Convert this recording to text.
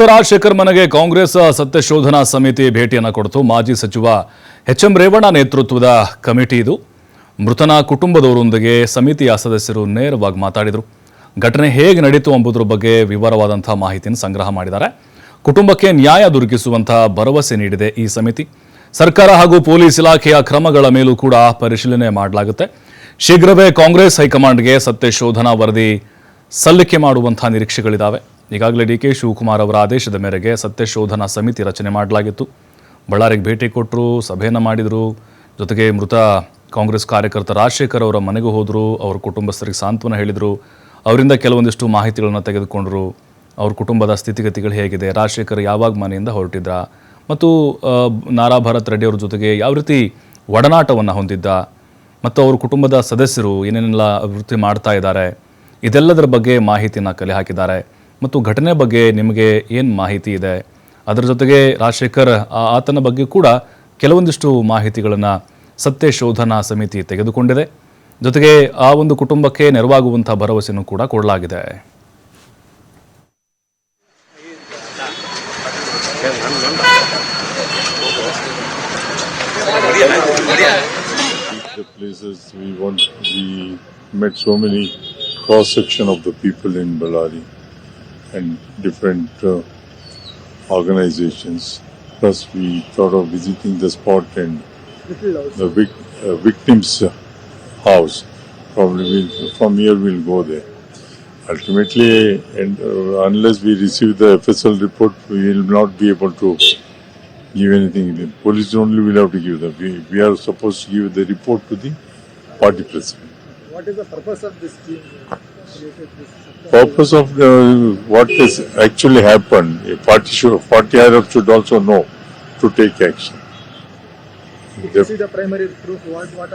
ರಾಜಶೇಖರ್ ಮನೆಗೆ ಕಾಂಗ್ರೆಸ್ ಸತ್ಯಶೋಧನಾ ಸಮಿತಿ ಭೇಟಿಯನ್ನು ಕೊಡ್ತು. ಮಾಜಿ ಸಚಿವ ಎಚ್ ಎಂ ರೇವಣ್ಣ ನೇತೃತ್ವದ ಕಮಿಟಿ ಇದು. ಮೃತನ ಕುಟುಂಬದವರೊಂದಿಗೆ ಸಮಿತಿಯ ಸದಸ್ಯರು ನೇರವಾಗಿ ಮಾತಾಡಿದರು. ಘಟನೆ ಹೇಗೆ ನಡೀತು ಎಂಬುದರ ಬಗ್ಗೆ ವಿವರವಾದಂತಹ ಮಾಹಿತಿಯನ್ನು ಸಂಗ್ರಹ ಮಾಡಿದ್ದಾರೆ. ಕುಟುಂಬಕ್ಕೆ ನ್ಯಾಯ ದೊರಕಿಸುವಂತಹ ಭರವಸೆ ನೀಡಿದೆ ಈ ಸಮಿತಿ. ಸರ್ಕಾರ ಹಾಗೂ ಪೊಲೀಸ್ ಇಲಾಖೆಯ ಕ್ರಮಗಳ ಮೇಲೂ ಕೂಡ ಪರಿಶೀಲನೆ ಮಾಡಲಾಗುತ್ತೆ. ಶೀಘ್ರವೇ ಕಾಂಗ್ರೆಸ್ ಹೈಕಮಾಂಡ್ಗೆ ಸತ್ಯಶೋಧನಾ ವರದಿ ಸಲ್ಲಿಕೆ ಮಾಡುವಂತಹ ನಿರೀಕ್ಷೆಗಳಿದ್ದಾವೆ ಈಗಾಗಲೇ ಡಿ ಕೆ ಶಿವಕುಮಾರ್ ಅವರ ಆದೇಶದ ಮೇರೆಗೆ ಸತ್ಯಶೋಧನಾ ಸಮಿತಿ ರಚನೆ ಮಾಡಲಾಗಿತ್ತು. ಬಳ್ಳಾರಿಗೆ ಭೇಟಿ ಕೊಟ್ಟರು ಸಭೆಯನ್ನು ಮಾಡಿದರು. ಜೊತೆಗೆ ಮೃತ ಕಾಂಗ್ರೆಸ್ ಕಾರ್ಯಕರ್ತ ರಾಜಶೇಖರ್ ಅವರ ಮನೆಗೆ ಹೋದರು. ಅವರ ಕುಟುಂಬಸ್ಥರಿಗೆ ಸಾಂತ್ವನ ಹೇಳಿದರು. ಅವರಿಂದ ಕೆಲವೊಂದಿಷ್ಟು ಮಾಹಿತಿಗಳನ್ನು ತೆಗೆದುಕೊಂಡರು. ಅವ್ರ ಕುಟುಂಬದ ಸ್ಥಿತಿಗತಿಗಳು ಹೇಗಿದೆ? ರಾಜಶೇಖರ್ ಯಾವಾಗ ಮನೆಯಿಂದ ಹೊರಟಿದ್ರ? ಮತ್ತು ನಾರಾ ಭರತ್ ರೆಡ್ಡಿ ಅವ್ರ ಜೊತೆಗೆ ಯಾವ ರೀತಿ ಒಡನಾಟವನ್ನು ಹೊಂದಿದ್ದ? ಮತ್ತು ಅವ್ರ ಕುಟುಂಬದ ಸದಸ್ಯರು ಏನೇನೆಲ್ಲ ಅಭಿವೃದ್ಧಿ ಮಾಡ್ತಾ ಇದ್ದಾರೆ? ಇದೆಲ್ಲದರ ಬಗ್ಗೆ ಮಾಹಿತಿಯನ್ನು ಕಲೆ ಹಾಕಿದ್ದಾರೆ. ಮತ್ತು ಘಟನೆ ಬಗ್ಗೆ ನಿಮಗೆ ಏನು ಮಾಹಿತಿ ಇದೆ? ಅದರ ಜೊತೆಗೆ ರಾಜಶೇಖರ್ ಆತನ ಬಗ್ಗೆ ಕೂಡ ಕೆಲವೊಂದಿಷ್ಟು ಮಾಹಿತಿಗಳನ್ನು ಸತ್ಯ ಶೋಧನಾ ಸಮಿತಿ ತೆಗೆದುಕೊಂಡಿದೆ. ಜೊತೆಗೆ ಆ ಒಂದು ಕುಟುಂಬಕ್ಕೆ ನೆರವಾಗುವಂಥ ಭರವಸೆಯನ್ನು ಕೂಡ ಕೊಡಲಾಗಿದೆ. Places we want. We met so many cross section of the people in and different uh, organizations. Plus, we thought of visiting the spot and the vic- uh, victim's house. Probably we'll, from here we'll go there. Ultimately, and uh, unless we receive the FSL report, we will not be able to give anything. The police only will have to give them. We, we are supposed to give the report to the party president. What is the purpose of this team? Purpose of the, what has actually happened, a party should, party should also know to take action. This is the primary proof. What what